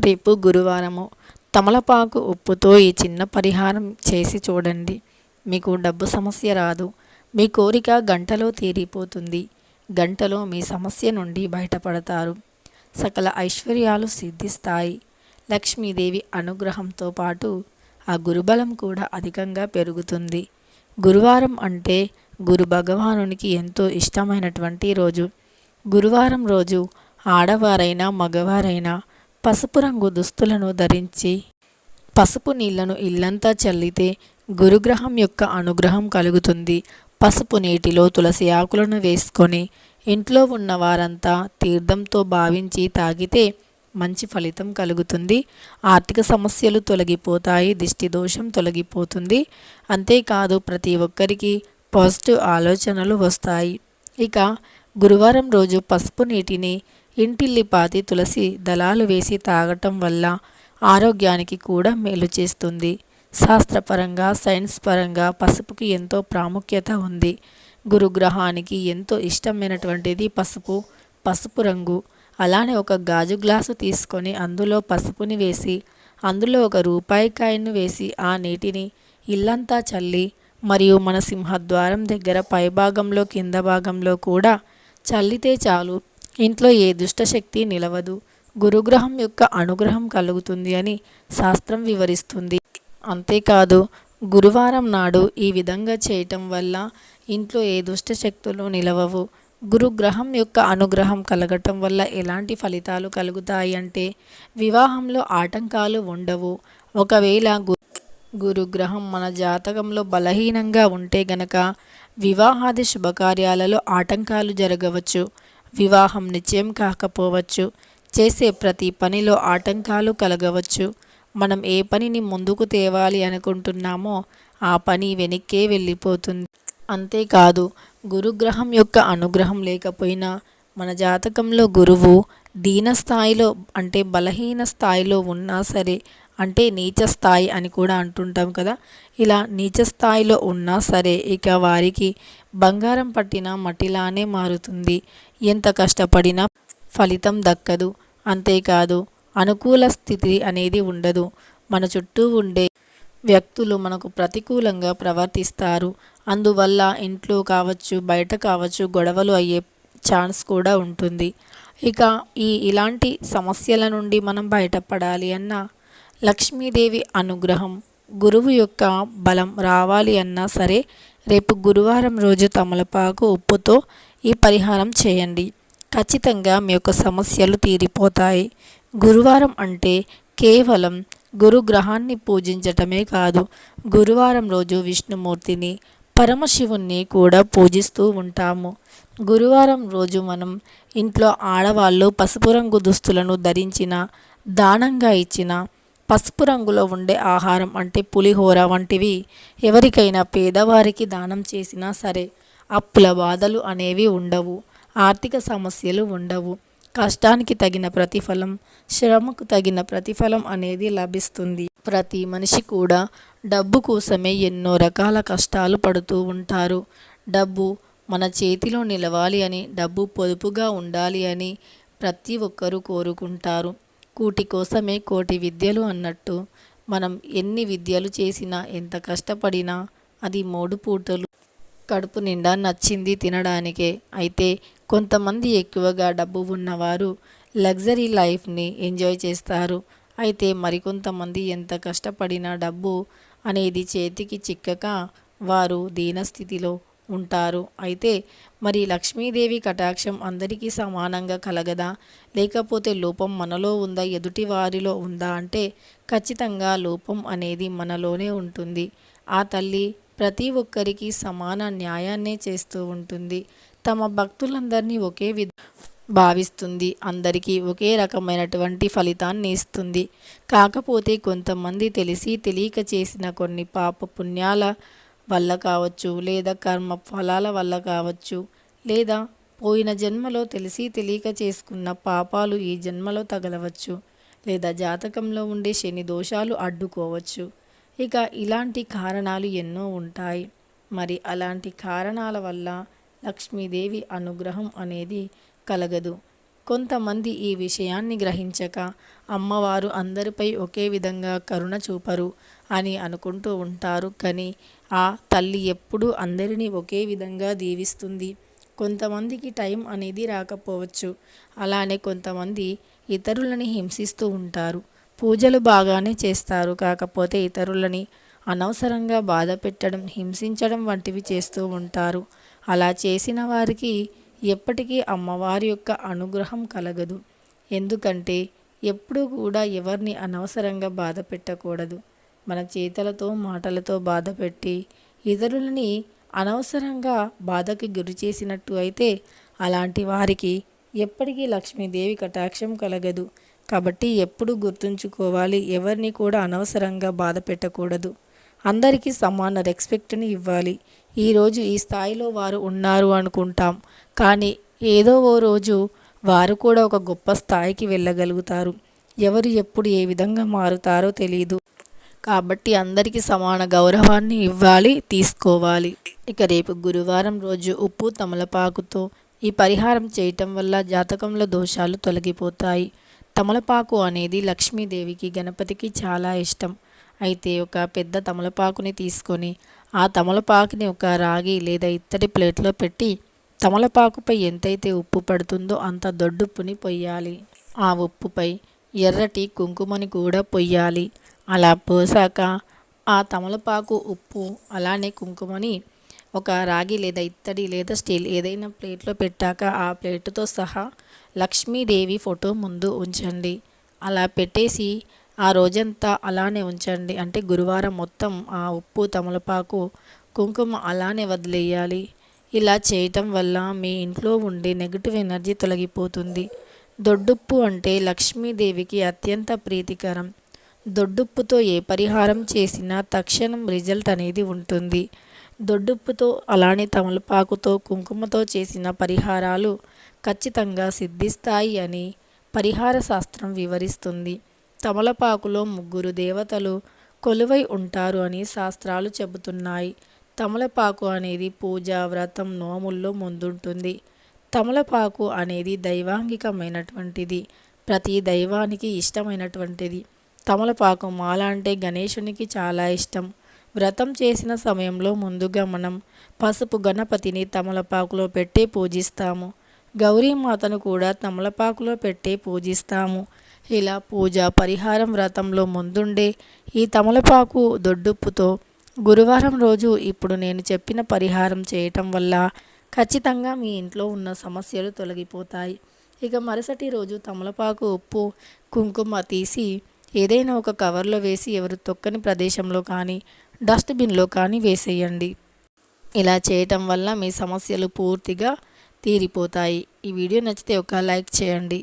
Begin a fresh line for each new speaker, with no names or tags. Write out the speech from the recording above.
రేపు గురువారము తమలపాకు ఉప్పుతో ఈ చిన్న పరిహారం చేసి చూడండి. మీకు డబ్బు సమస్య రాదు. మీ కోరిక గంటలో తీరిపోతుంది. గంటలో మీ సమస్య నుండి బయటపడతారు. సకల ఐశ్వర్యాలు సిద్ధిస్తాయి. లక్ష్మీదేవి అనుగ్రహంతో పాటు ఆ గురుబలం కూడా అధికంగా పెరుగుతుంది. గురువారం అంటే గురు భగవానునికి ఎంతో ఇష్టమైనటువంటి రోజు. గురువారం రోజు ఆడవారైనా మగవారైనా పసుపు రంగు దుస్తులను ధరించి పసుపు నీళ్ళను ఇల్లంతా చల్లితే గురుగ్రహం యొక్క అనుగ్రహం కలుగుతుంది. పసుపు నీటిలో తులసి ఆకులను వేసుకొని ఇంట్లో ఉన్న వారంతా తీర్థంతో భావించి తాగితే మంచి ఫలితం కలుగుతుంది. ఆర్థిక సమస్యలు తొలగిపోతాయి దిష్టి దోషం తొలగిపోతుంది. అంతేకాదు ప్రతి ఒక్కరికి పాజిటివ్ ఆలోచనలు వస్తాయి. ఇక గురువారం రోజు పసుపు నీటిని ఇంటిల్లిపాతి తులసి దళాలు వేసి తాగటం వల్ల ఆరోగ్యానికి కూడా మేలు చేస్తుంది. శాస్త్రపరంగా సైన్స్ పరంగా పసుపుకి ఎంతో ప్రాముఖ్యత ఉంది. గురుగ్రహానికి ఎంతో ఇష్టమైనటువంటిది పసుపు పసుపు రంగు. అలానే ఒక గాజు గ్లాసు తీసుకొని అందులో పసుపుని వేసి అందులో ఒక రూపాయి కాయను వేసి ఆ నీటిని ఇల్లంతా చల్లి మరియు మన సింహద్వారం దగ్గర పైభాగంలో కింద భాగంలో కూడా చల్లితే చాలు. ఇంట్లో ఏ దుష్టశక్తి నిలవదు. గురుగ్రహం యొక్క అనుగ్రహం కలుగుతుంది అని శాస్త్రం వివరిస్తుంది. అంతేకాదు గురువారం నాడు ఈ విధంగా చేయటం వల్ల ఇంట్లో ఏ దుష్టశక్తులు నిలవవు. గురుగ్రహం యొక్క అనుగ్రహం కలగటం వల్ల ఎలాంటి ఫలితాలు కలుగుతాయి అంటే వివాహంలో ఆటంకాలు ఉండవు. ఒకవేళ గు గురుగ్రహం మన జాతకంలో బలహీనంగా ఉంటే గనక వివాహాది శుభకార్యాలలో ఆటంకాలు జరగవచ్చు. వివాహం నిశ్చయం కాకపోవచ్చు. చేసే ప్రతి పనిలో ఆటంకాలు కలగవచ్చు. మనం ఏ పనిని ముందుకు తేవాలి అనుకుంటున్నామో ఆ పని వెనక్కే వెళ్ళిపోతుంది. అంతేకాదు గురుగ్రహం యొక్క అనుగ్రహం లేకపోయినా మన జాతకంలో గురువు దీన స్థాయిలో అంటే బలహీన స్థాయిలో ఉన్నా సరే అంటే నీచ స్థాయి అని కూడా అంటుంటాం కదా. ఇలా నీచ స్థాయిలో ఉన్నా సరే ఇక వారికి బంగారం పట్టిన మట్టిలానే మారుతుంది. ఎంత కష్టపడినా ఫలితం దక్కదు. అంతేకాదు అనుకూల స్థితి అనేది ఉండదు. మన చుట్టూ ఉండే వ్యక్తులు మనకు ప్రతికూలంగా ప్రవర్తిస్తారు. అందువల్ల ఇంట్లో కావచ్చు బయట కావచ్చు గొడవలు అయ్యే ఛాన్స్ కూడా ఉంటుంది. ఇక ఈ ఇలాంటి సమస్యల నుండి మనం బయటపడాలి అన్న లక్ష్మీదేవి అనుగ్రహం గురువు యొక్క బలం రావాలి అన్నా సరే రేపు గురువారం రోజు తమలపాకు ఉప్పుతో ఈ పరిహారం చేయండి. ఖచ్చితంగా మీ యొక్క సమస్యలు తీరిపోతాయి. గురువారం అంటే కేవలం గురుగ్రహాన్ని పూజించటమే కాదు గురువారం రోజు విష్ణుమూర్తిని పరమశివుణ్ణి కూడా పూజిస్తూ ఉంటాము. గురువారం రోజు మనం ఇంట్లో ఆడవాళ్ళు పసుపు రంగు దుస్తులను ధరించిన దానంగా ఇచ్చిన పసుపు రంగులో ఉండే ఆహారం అంటే పులిహోర వంటివి ఎవరికైనా పేదవారికి దానం చేసినా సరే అప్పుల బాధలు అనేవి ఉండవు ఆర్థిక సమస్యలు ఉండవు. కష్టానికి తగిన ప్రతిఫలం శ్రమకు తగిన ప్రతిఫలం అనేది లభిస్తుంది. ప్రతి మనిషి కూడా డబ్బు కోసమే ఎన్నో రకాల కష్టాలు పడుతూ ఉంటారు. డబ్బు మన చేతిలో నిలవాలి అని డబ్బు పొదుపుగా ఉండాలి అని ప్రతి ఒక్కరూ కోరుకుంటారు. కూటి కోసమే కోటి విద్యలు అన్నట్టు మనం ఎన్ని విద్యలు చేసినా ఎంత కష్టపడినా అది మూడు పూటలు కడుపు నిండా నచ్చింది తినడానికే. అయితే కొంతమంది ఎక్కువగా డబ్బు ఉన్నవారు లగ్జరీ లైఫ్ని ఎంజాయ్ చేస్తారు. అయితే మరికొంతమంది ఎంత కష్టపడినా డబ్బు అనేది చేతికి చిక్కక వారు దీనస్థితిలో ఉంటారు. అయితే మరి లక్ష్మీదేవి కటాక్షం అందరికీ సమానంగా కలగదా? లేకపోతే లోపం మనలో ఉందా? ఎదుటి వారిలో ఉందా? అంటే ఖచ్చితంగా లోపం అనేది మనలోనే ఉంటుంది. ఆ తల్లి ప్రతి ఒక్కరికి సమాన న్యాయాన్నే చేస్తూ ఉంటుంది. తమ భక్తులందరినీ ఒకే విధ భావిస్తుంది. అందరికీ ఒకే రకమైనటువంటి ఫలితాన్ని ఇస్తుంది. కాకపోతే కొంతమంది తెలిసి తెలియక చేసిన కొన్ని పాప పుణ్యాల వల్ల కావచ్చు లేదా కర్మ ఫలాల వల్ల కావచ్చు లేదా పోయిన జన్మలో తెలిసి తెలియక చేసుకున్న పాపాలు ఈ జన్మలో తగలవచ్చు లేదా జాతకంలో ఉండే శని దోషాలు అడ్డుకోవచ్చు. ఇక ఇలాంటి కారణాలు ఎన్నో ఉంటాయి. మరి అలాంటి కారణాల వల్ల లక్ష్మీదేవి అనుగ్రహం అనేది కలగదు. కొంతమంది ఈ విషయాన్ని గ్రహించక అమ్మవారు అందరిపై ఒకే విధంగా కరుణ చూపరు అని అనుకుంటూ ఉంటారు. కానీ ఆ తల్లి ఎప్పుడూ అందరినీ ఒకే విధంగా దీవిస్తుంది. కొంతమందికి టైం అనేది రాకపోవచ్చు. అలానే కొంతమంది ఇతరులని హింసిస్తూ ఉంటారు. పూజలు బాగానే చేస్తారు. కాకపోతే ఇతరులని అనవసరంగా బాధ పెట్టడం హింసించడం వంటివి చేస్తూ ఉంటారు. అలా చేసిన వారికి ఎప్పటికీ అమ్మవారి యొక్క అనుగ్రహం కలగదు. ఎందుకంటే ఎప్పుడూ కూడా ఎవరిని అనవసరంగా బాధ పెట్టకూడదు. మన చేతలతో మాటలతో బాధ పెట్టి ఇతరులని అనవసరంగా బాధకి గురి చేసినట్టు అయితే అలాంటి వారికి ఎప్పటికీ లక్ష్మీదేవి కటాక్షం కలగదు. కాబట్టి ఎప్పుడు గుర్తుంచుకోవాలి ఎవరిని కూడా అనవసరంగా బాధ పెట్టకూడదు. అందరికీ సమాన రెస్పెక్ట్ని ఇవ్వాలి. ఈరోజు ఈ స్థాయిలో వారు ఉన్నారు అనుకుంటాం. కానీ ఏదో ఓ రోజు వారు కూడా ఒక గొప్ప స్థాయికి వెళ్ళగలుగుతారు. ఎవరు ఎప్పుడు ఏ విధంగా మారుతారో తెలియదు కాబట్టి అందరికీ సమాన గౌరవాన్ని ఇవ్వాలి తీసుకోవాలి. ఇక రేపు గురువారం రోజు ఉప్పు తమలపాకుతో ఈ పరిహారం చేయటం వల్ల జాతకంలో దోషాలు తొలగిపోతాయి. తమలపాకు అనేది లక్ష్మీదేవికి గణపతికి చాలా ఇష్టం. అయితే ఒక పెద్ద తమలపాకుని తీసుకొని ఆ తమలపాకుని ఒక రాగి లేదా ఇత్తడి ప్లేట్లో పెట్టి తమలపాకుపై ఎంతైతే ఉప్పు పడుతుందో అంత దొడ్డుప్పుని పొయ్యాలి. ఆ ఉప్పుపై ఎర్రటి కుంకుమని కూడా పొయ్యాలి. అలా పోసాక ఆ తమలపాకు ఉప్పు అలానే కుంకుమని ఒక రాగి లేదా ఇత్తడి లేదా స్టీల్ ఏదైనా ప్లేట్లో పెట్టాక ఆ ప్లేటుతో సహా లక్ష్మీదేవి ఫోటో ముందు ఉంచండి. అలా పెట్టేసి ఆ రోజంతా అలానే ఉంచండి. అంటే గురువారం మొత్తం ఆ ఉప్పు తమలపాకు కుంకుమ అలానే వదిలేయాలి. ఇలా చేయటం వల్ల మీ ఇంట్లో ఉండే నెగిటివ్ ఎనర్జీ తొలగిపోతుంది. దొడ్డుప్పు అంటే లక్ష్మీదేవికి అత్యంత ప్రీతికరం. దొడ్డుప్పుతో ఏ పరిహారం చేసినా తక్షణం రిజల్ట్ అనేది ఉంటుంది. దొడ్డుప్పుతో అలానే తమలపాకుతో కుంకుమతో చేసిన పరిహారాలు ఖచ్చితంగా సిద్ధిస్తాయి అని పరిహార శాస్త్రం వివరిస్తుంది. తమలపాకులో ముగ్గురు దేవతలు కొలువై ఉంటారు అని శాస్త్రాలు చెబుతున్నాయి. తమలపాకు అనేది పూజ వ్రతం నోముల్లో ముందుంటుంది. తమలపాకు అనేది దైవాంగికమైనటువంటిది ప్రతి దైవానికి ఇష్టమైనటువంటిది. తమలపాకు మాల అంటే గణేశునికి చాలా ఇష్టం. వ్రతం చేసిన సమయంలో ముందుగా మనం పసుపు గణపతిని తమలపాకులో పెట్టి పూజిస్తాము. గౌరీమాతను కూడా తమలపాకులో పెట్టి పూజిస్తాము. ఇలా పూజ పరిహారం వ్రతంలో ముందుండే ఈ తమలపాకు దొడ్డుప్పుతో గురువారం రోజు ఇప్పుడు నేను చెప్పిన పరిహారం చేయటం వల్ల ఖచ్చితంగా మీ ఇంట్లో ఉన్న సమస్యలు తొలగిపోతాయి. ఇక మరుసటి రోజు తమలపాకు ఉప్పు కుంకుమ తీసి ఏదైనా ఒక కవర్లో వేసి ఎవరు తొక్కని ప్రదేశంలో కానీ డస్ట్బిన్లో కానీ వేసేయండి. ఇలా చేయటం వల్ల మీ సమస్యలు పూర్తిగా తీరిపోతాయి. ఈ వీడియో నచ్చితే ఒక లైక్ చేయండి.